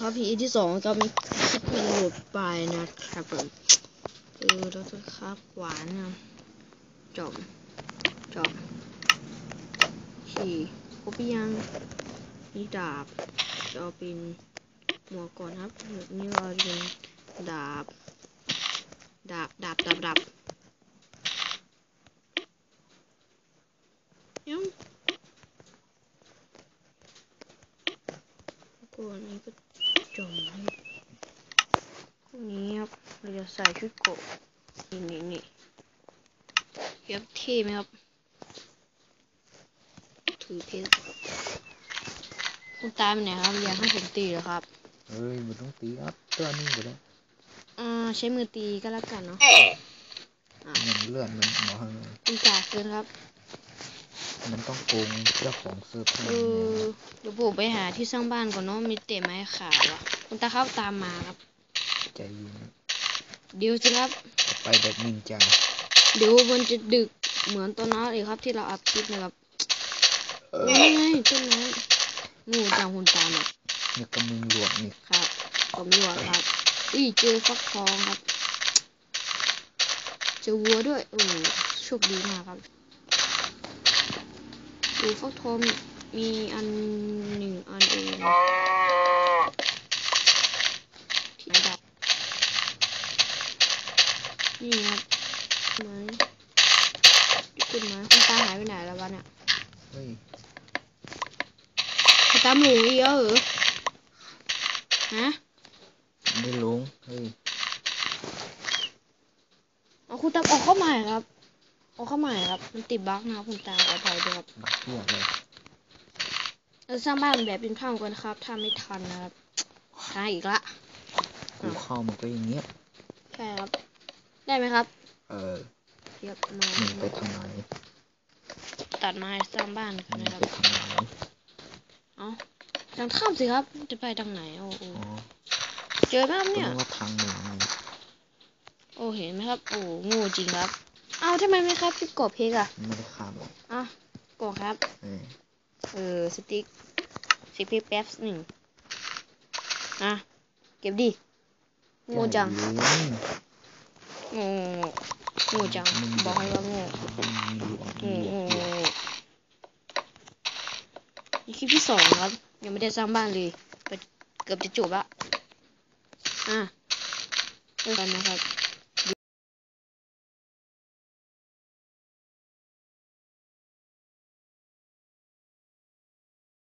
พอพีที่สองก็มีคลิปมันหลุดไปนะครับผมเออเราจะครับหวานนะจบจบขี่ครบยังนี่ดาบจะเอาเป็นหมวกก่อนครับนี่เราเป็นดาบ ดาบดาบดาบดาบเอ้าแล้วก็อันนี้ก็ จมครับพวกนี้ครับ เราจะใส่ชุดโกะนี่นี่นี่เย็บเท่ไหมครับ ถือเพชรคุณตาไปไหนครับอยากให้ผมตีเหรอครับเฮ้ยมันต้องตีอัพตัวนี้ไปแล้วอ่าใช้มือตีก็แล้วกันเนาะมันเลื่อนมันหมอให้คุณจ่าคืนครับ มันต้องโกงเจ้าของเซิร์ฟเวอเอร์อเดี๋ยวผมไปหาที่สร้างบ้านก่อนเนาะมีเตะไม้ขาวอะคุณตาครับตามมาครับ ใจเย็นนะเดี๋ยวสิครับ ไปแบบนินจาเดี๋ยวมันจะดึกเหมือนตอนนั้นเลยครับที่เราอัพคลิปนะครับเออนี่ไงต้นไม้งูจังคุณตาเนี่ยเนี่ยกำมึงหลวงนี่ครับ ผมรัวครับอุ้ยเจอฟักทองครับ เจอวัวด้วยโอ้โชคดีมากครับ ดูฟักทองมีอันหนึ่งอันเองที่ดับนี่ครับไม้ขึ้นไม้คุณตาหายไปไหนแล้ววะเนี่ยเฮ้ยคุณตาหมูอีกแล้วเหรอฮะไม่ลงเฮ้ยเอาคุณตาออกเข้าใหม่ครับ ออกเข้าใหม่ครับ มันติดบั๊กนะครับคุณตาขออภัยด้วยครับบักเที่ยเลยเราสร้างบ้านแบบเป็นข้าวกันนะครับถ้าไม่ทันนะครับช้าอีกละ กูเข้ามันก็อย่างเงี้ย ใช่ครับ ได้ไหมครับเออเรียบมามึงไปทางไหนตัดไม้สร้างบ้านกันมึงนะครับ ไปทางไหนเอาทางข้ามสิครับ จะไปทางไหนโอ้โหอ๋อเจอไหมครับก็เนี่ย นึกว่าทางเหนือไง โอ้เห็นไหมครับ โอ้โงูจริงครับ เอาทำไมไม่ครับพี่กบเพกอะไม่ได้ข้ามหรอกอะกบครับเออเออสติ๊กสติ๊กแป๊บหนึ่งอะเก็บดิโงูจังใจเย็นโง่โง่จังมึงบอกให้ว่าโง่มึงมีหลวงโง่มีหลโง่วงโง่นี่คลิปที่สองครับ ยังไม่ได้สร้างบ้านเลยไปเกือบจะจบละอะเจอกันนะครับ